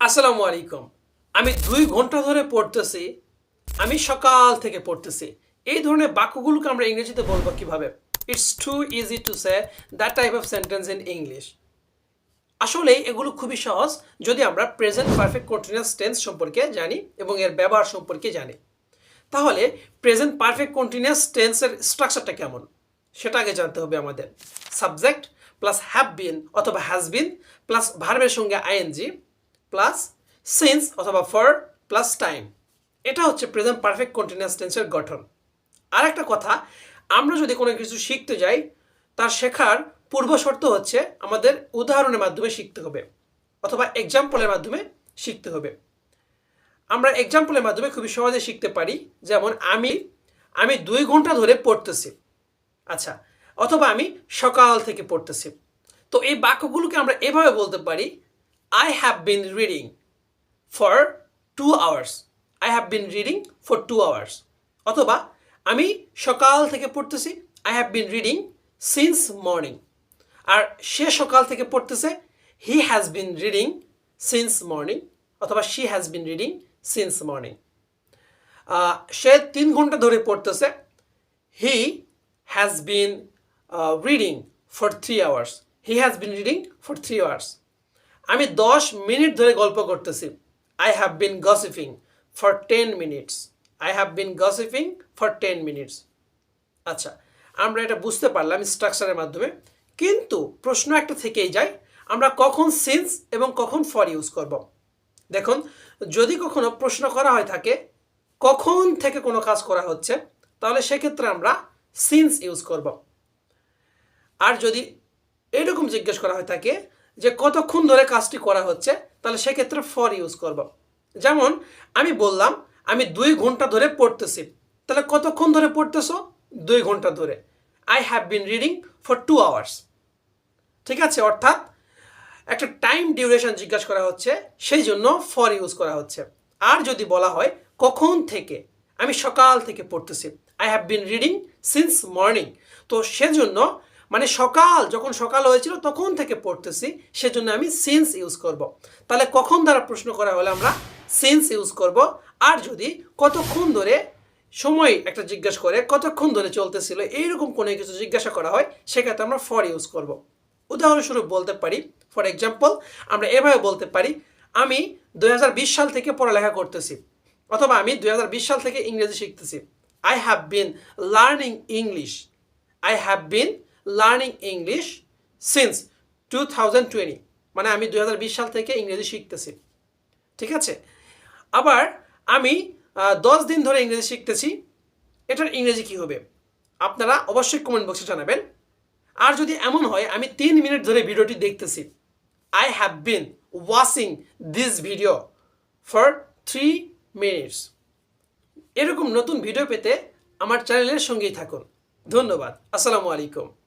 আসসালামু আলাইকুম। আমি দুই ঘণ্টা ধরে পড়তেছি, আমি সকাল থেকে পড়তেছি। এই ধরনের বাক্যগুলোকে আমরা ইংরেজিতে বলব কীভাবে? It's too easy to say that type of sentence in English আসলে এগুলো খুবই সহজ, যদি আমরা প্রেজেন্ট পারফেক্ট কন্টিনিউয়াস টেন্স সম্পর্কে জানি এবং এর ব্যবহার সম্পর্কে জানি। তাহলে প্রেজেন্ট পারফেক্ট কন্টিনিউয়াস টেন্সের স্ট্রাকচারটা কেমন? সেটা আগে জানতে হবে আমাদের। সাবজেক্ট প্লাস হ্যাভ বিন অথবা হ্যাজ বিন প্লাস ভার্বের সঙ্গে আইএনজি প্লাস সিন্স অথবা ফর প্লাস টাইম এটা হচ্ছে প্রেজেন্ট পারফেক্ট কন্টিনিউয়াস টেন্সের গঠন। আর একটা কথা, আমরা যদি কোনো কিছু শিখতে যাই, তার শেখার পূর্ব শর্ত হচ্ছে আমাদের উদাহরণের মাধ্যমে শিখতে হবে অথবা এক্সাম্পলের মাধ্যমে শিখতে হবে। আমরা এক্সাম্পলের মাধ্যমে খুবই সহজে শিখতে পারি, যেমন আমি আমি দুই ঘণ্টা ধরে পড়তেছি। আচ্ছা অথবা আমি সকাল থেকে পড়তেছি। তো এই বাক্যগুলোকে আমরা এভাবে বলতে পারি I have been reading for two hours I have been reading for two hours অথবা আমি সকাল থেকে পড়তেছি I have been reading since morning আর সে সকাল থেকে পড়তেছে he has been reading since morning অথবা she has been reading since morning সে তিন ঘণ্টা ধরে পড়তেছে he has been reading for three hours he has been reading for three hours আমি দশ মিনিট ধরে গল্প করতেছি। I have been gossiping for ten minutes I have been gossiping for ten minutes আচ্ছা আমরা এটা বুঝতে পারলাম স্ট্রাকচারের মাধ্যমে। কিন্তু প্রশ্ন একটা থেকেই যায়, আমরা কখন সিন্স এবং কখন ফর ইউজ করব। দেখুন, যদি কখনো প্রশ্ন করা হয় থাকে, কখন থেকে কোনো কাজ করা হচ্ছে, তাহলে সেক্ষেত্রে আমরা সিন্স ইউজ করব। আর যদি এরকম জিজ্ঞেস করা হয় থাকে যে কতক্ষণ ধরে কাজটি করা হচ্ছে, তাহলে সেক্ষেত্রে ফর ইউজ করব। যেমন, আমি বললাম, আমি দুই ঘণ্টা ধরে পড়তেছি। তাহলে কতক্ষণ ধরে পড়তেছো? দুই ঘণ্টা ধরে। I have been reading for two hours ঠিক আছে? অর্থাৎ একটা টাইম ডিউরেশন জিজ্ঞাসা করা হচ্ছে, সেই জন্য ফর ইউজ করা হচ্ছে। আর যদি বলা হয়, কখন থেকে? আমি সকাল থেকে পড়তেছি। I have been reading since morning তো সেজন্য মানে সকাল, যখন সকাল হয়েছিল, তখন থেকে পড়তেছি, সেজন্য আমি সিন্স ইউজ করব। তাহলে কখন দ্বারা প্রশ্ন করা হলে আমরা সিন্স ইউজ করব আর যদি কতক্ষণ ধরে সময় একটা জিজ্ঞাসা করে, কতক্ষণ ধরে চলতেছিল, এইরকম কোনো কিছু জিজ্ঞাসা করা হয়, সেক্ষেত্রে আমরা ফর ইউজ করব। উদাহরণস্বরূপ বলতে পারি ফর এক্সাম্পল আমরা এভাবে বলতে পারি, আমি দু হাজার বিশ সাল থেকে পড়ালেখা করতেছি, অথবা আমি দু হাজার বিশ সাল থেকে ইংরেজি শিখতেছি I have been learning English I have been learning English since two মানে আমি দু হাজার বিশ সাল থেকে ইংরেজি শিখতেছি। ঠিক আছে? আবার আমি দশ দিন ধরে ইংরেজি শিখতেছি। এটার ইংরেজি কী হবে? আপনারা অবশ্যই কমেন্ট বক্সে জানাবেন। আর যদি এমন হয়, আমি তিন মিনিট ধরে ভিডিওটি দেখতেছি। I have been watching this video for three minutes এরকম নতুন ভিডিও পেতে আমার চ্যানেলের সঙ্গেই থাকুন। ধন্যবাদ। আসসালামু আলাইকুম।